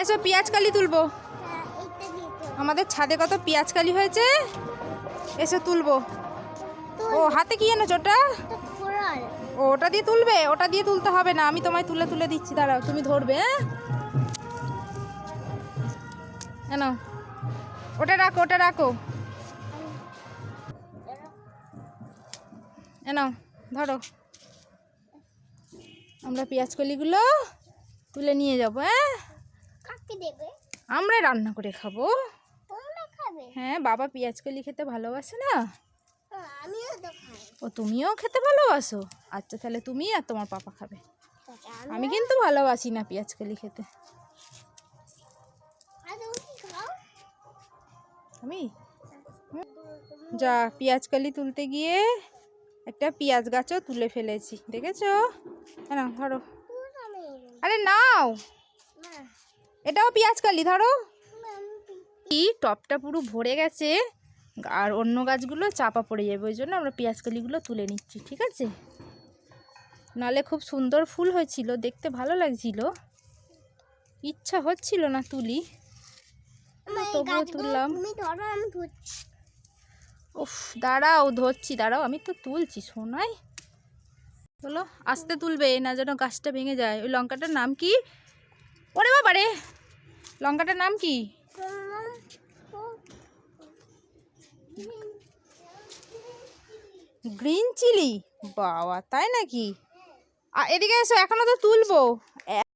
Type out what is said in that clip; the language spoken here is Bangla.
এসো পেঁয়াজ কালি তুলবো। আমাদের ছাদে কত পেঁয়াজ কালি হয়েছে? এসে তুলবো। ও হাতে কি এনেছো ওটা ও ওটা দিয়ে তুলবে? ওটা দিয়ে তুলতে হবে না আমি তোমায় তুলে তুলে দিচ্ছি দাঁড়াও তুমি ধরবে হ্যাঁ? এনো ওটা রাখো ওটা রাখো। এনো ধরো। আমরা পেঁয়াজ কলিগুলো তুলে নিয়ে যাব হ্যাঁ? দেবে? আমরা রান্না করে খাব। হ্যাঁ বাবা পেঁয়াজ কলি খেতে ভালোবাসে না? হ্যাঁ, ও তুমিও খেতে ভালোবাসো? আচ্ছা তাহলে তুমি আর তোমার পাপা খাবে। আচ্ছা, আমি কিন্তু ভালোবাসি না পেঁয়াজ কলি খেতে। আমি? যা পেঁয়াজ কলি তুলতে গিয়ে একটা পেঁয়াজ গাছও তুলে ফেলেছি দেখেছ? না ধরো। আরে নাও! না। এটাও পেঁয়াজ কালি ধরো। কি টপটা পুরো ভরে গেছে আর অন্য গাছগুলো চাপা পড়ে যাবে ওই জন্য আমরা পেঁয়াজ কলিগুলো তুলে নিচ্ছি ঠিক আছে? নালে খুব সুন্দর ফুল হয়েছিল দেখতে ভালো লাগছিল। ইচ্ছা হচ্ছিল না তুলি। তবুও তুললাম। উফ দাঁড়াও ধরছি দাঁড়াও আমি তো তুলছি শোনাই বলো আস্তে তুলবে না যেন গাছটা ভেঙে যায়। ওই লঙ্কাটার নাম কি? ওরে বাবা রে লঙ্কাটার নাম কি? Green chili? বাবা তাই নাকি? এদিকে এসো এখনও তো তুলবো।